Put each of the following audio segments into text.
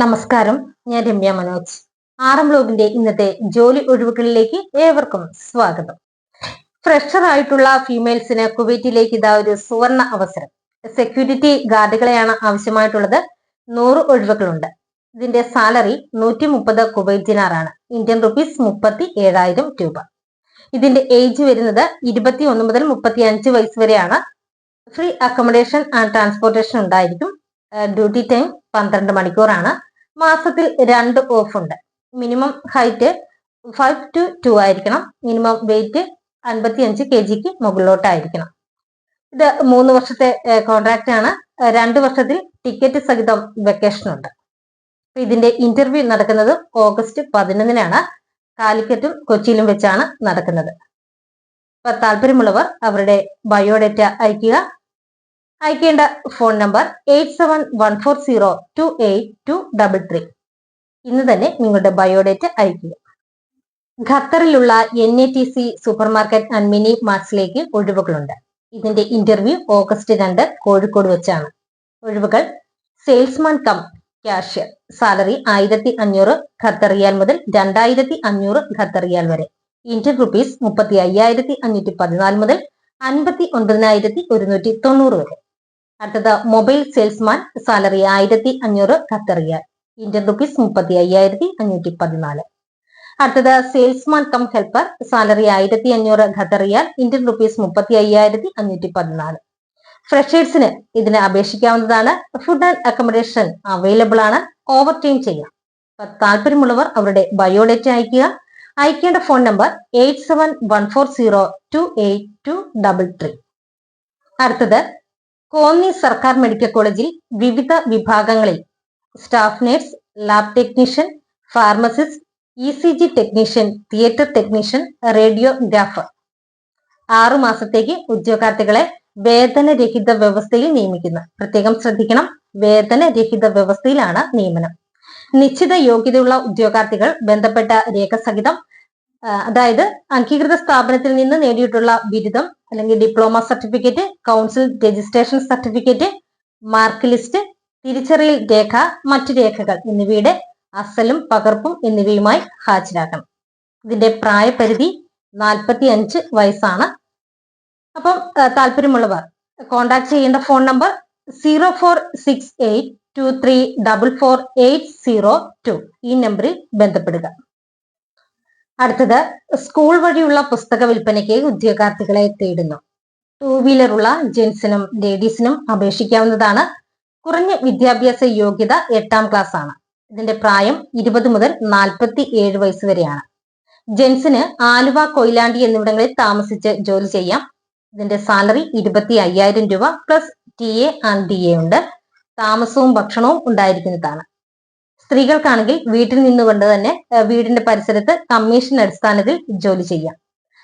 നമസ്കാരം ഞാൻ രമ്യ മനോജ്. ആറം ബ്ലോഗിന്റെ ഇന്നത്തെ ജോലി ഒഴിവുകളിലേക്ക് ഏവർക്കും സ്വാഗതം. ഫ്രഷർ ആയിട്ടുള്ള ഫീമെയിൽസിന് കുവൈറ്റിലേക്ക് ഇതാ ഒരു സുവർണ അവസരം. സെക്യൂരിറ്റി ഗാർഡുകളെയാണ് ആവശ്യമായിട്ടുള്ളത്. നൂറ് ഒഴിവുകളുണ്ട്. ഇതിന്റെ സാലറി നൂറ്റി മുപ്പത് കുവൈറ്റ് ഇന്ത്യൻ റുപ്പീസ് മുപ്പത്തി ഏഴായിരം രൂപ. ഇതിന്റെ ഏജ് വരുന്നത് ഇരുപത്തി ഒന്ന് മുതൽ മുപ്പത്തി അഞ്ച് വയസ്സ് വരെയാണ്. ഫ്രീ അക്കോമഡേഷൻ ആൻഡ് ട്രാൻസ്പോർട്ടേഷൻ ഉണ്ടായിരിക്കും. ഡ്യൂട്ടി ടൈം പന്ത്രണ്ട് മണിക്കൂറാണ്. മാസത്തിൽ രണ്ട് ഓഫ് ഉണ്ട്. Minimum height five two two ആയിരിക്കണം. മിനിമം വെയിറ്റ് അൻപത്തി അഞ്ച് കെ ജിക്ക് മുകളിലോട്ടായിരിക്കണം. ഇത് മൂന്ന് വർഷത്തെ കോൺട്രാക്റ്റ് ആണ്. രണ്ട് വർഷത്തിൽ ടിക്കറ്റ് സഹിതം വെക്കേഷൻ ഉണ്ട്. ഇതിന്റെ ഇന്റർവ്യൂ നടക്കുന്നത് ഓഗസ്റ്റ് പതിനൊന്നിനാണ്. കാലിക്കറ്റും കൊച്ചിയിലും വെച്ചാണ് നടക്കുന്നത്. അപ്പൊ താല്പര്യമുള്ളവർ അവരുടെ ബയോഡേറ്റ അയക്കുക അയക്കേണ്ട phone number eight seven one four zero two eight two double three ഇന്ന് തന്നെ നിങ്ങളുടെ ബയോഡേറ്റ അയക്കുക ഖത്തറിലുള്ള N A T C supermarket and mini മാർട്സിലേക്ക് ഒഴിവുകളുണ്ട്. ഇതിന്റെ ഇന്റർവ്യൂ ഓഗസ്റ്റ് രണ്ട് കോഴിക്കോട് വെച്ചാണ്. ഒഴിവുകൾ സെയിൽസ്മാൻ കം ക്യാഷ്യർ സാലറി ആയിരത്തി അഞ്ഞൂറ് ഖത്തറിയാൽ മുതൽ രണ്ടായിരത്തി അഞ്ഞൂറ് ഖത്തറിയാൽ വരെ. ഇന്ത്യൻ റുപ്പീസ് മുപ്പത്തി അയ്യായിരത്തി അഞ്ഞൂറ്റി പതിനാല് മുതൽ അൻപത്തി ഒൻപതിനായിരത്തി ഒരുന്നൂറ്റി തൊണ്ണൂറ് വരെ. അടുത്തത് മൊബൈൽ സെയിൽസ്മാൻ സാലറി ആയിരത്തി അഞ്ഞൂറ് ഖത്തറിയാൽ ഇന്ത്യൻ റുപ്പീസ് മുപ്പത്തി അയ്യായിരത്തി അഞ്ഞൂറ്റി പതിനാല്. അടുത്തത് സെയിൽസ്മാൻ കം ഹെൽപ്പർ സാലറി ആയിരത്തി അഞ്ഞൂറ് ഖത്തറിയാൽ ഇന്ത്യൻ റുപ്പീസ് മുപ്പത്തി അയ്യായിരത്തി അഞ്ഞൂറ്റി പതിനാല്. ഫ്രഷേഴ്സിന് ഇതിന് അപേക്ഷിക്കാവുന്നതാണ്. ഫുഡ് ആൻഡ് അക്കോമഡേഷൻ അവൈലബിൾ ആണ്. ഓവർ ടൈം ചെയ്യാം താല്പര്യമുള്ളവർ അവരുടെ ബയോഡേറ്റ അയക്കുക അയക്കേണ്ട phone number eight seven one four zero two eight two double three. അടുത്തത് കോന്നി സർക്കാർ മെഡിക്കൽ കോളേജിൽ വിവിധ വിഭാഗങ്ങളിൽ staff nurse lab technician pharmacist E C G technician theatre technician radiographer. ആറു മാസത്തേക്ക് ഉദ്യോഗാർത്ഥികളെ വേതനരഹിത വ്യവസ്ഥയിൽ നിയമിക്കുന്നു. പ്രത്യേകം ശ്രദ്ധിക്കണം വേതനരഹിത വ്യവസ്ഥയിലാണ് നിയമനം. നിശ്ചിത യോഗ്യതയുള്ള ഉദ്യോഗാർത്ഥികൾ ബന്ധപ്പെട്ട രേഖ സഹിതം അതായത് അംഗീകൃത സ്ഥാപനത്തിൽ നിന്ന് നേടിയിട്ടുള്ള ബിരുദം അല്ലെങ്കിൽ diploma certificate council registration certificate mark list തിരിച്ചറിയൽ രേഖ മറ്റു രേഖകൾ എന്നിവയുടെ അസലും പകർപ്പും എന്നിവയുമായി ഹാജരാക്കണം ഇതിന്റെ പ്രായപരിധി നാൽപ്പത്തി അഞ്ച് വയസ്സാണ്. അപ്പം താല്പര്യമുള്ളവർ കോണ്ടാക്ട് ചെയ്യേണ്ട phone number zero four six eight two three double four eight zero two ഈ നമ്പറിൽ ബന്ധപ്പെടുക. അടുത്തത് സ്കൂൾ വഴിയുള്ള പുസ്തക വിൽപ്പനയ്ക്ക് ഉദ്യോഗാർത്ഥികളെ തേടുന്നു. ടൂ വീലറുള്ള ജെൻസിനും ലേഡീസിനും അപേക്ഷിക്കാവുന്നതാണ്. കുറഞ്ഞ വിദ്യാഭ്യാസ യോഗ്യത എട്ടാം ക്ലാസ് ആണ്. ഇതിന്റെ പ്രായം ഇരുപത് മുതൽ നാൽപ്പത്തി ഏഴ് വയസ്സ് വരെയാണ്. ജെൻസിന് ആലുവ കൊയിലാണ്ടി എന്നിവിടങ്ങളിൽ താമസിച്ച് ജോലി ചെയ്യാം. ഇതിന്റെ സാലറി ഇരുപത്തി അയ്യായിരം രൂപ plus T A and D A ഉണ്ട്. താമസവും ഭക്ഷണവും ഉണ്ടായിരിക്കുന്നതാണ്. സ്ത്രീകൾക്കാണെങ്കിൽ വീട്ടിൽ നിന്നുകൊണ്ട് തന്നെ വീടിന്റെ പരിസരത്ത് കമ്മീഷൻ അടിസ്ഥാനത്തിൽ ജോലി ചെയ്യാം.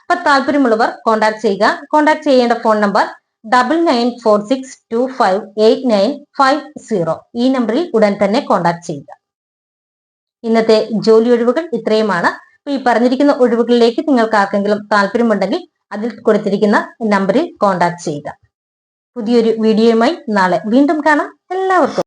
അപ്പൊ താല്പര്യമുള്ളവർ കോൺടാക്ട് ചെയ്യുക. കോൺടാക്ട് ചെയ്യേണ്ട phone number double nine four six two five eight nine five zero ഈ നമ്പറിൽ ഉടൻ തന്നെ കോൺടാക്ട് ചെയ്യുക. ഇന്നത്തെ ജോലി ഒഴിവുകൾ ഇത്രയുമാണ്. ഈ പറഞ്ഞിരിക്കുന്ന ഒഴിവുകളിലേക്ക് നിങ്ങൾക്ക് ആർക്കെങ്കിലും താല്പര്യമുണ്ടെങ്കിൽ അതിൽ കൊടുത്തിരിക്കുന്ന നമ്പറിൽ കോൺടാക്ട് ചെയ്യുക. പുതിയൊരു വീഡിയോയുമായി നാളെ വീണ്ടും കാണാം. എല്ലാവർക്കും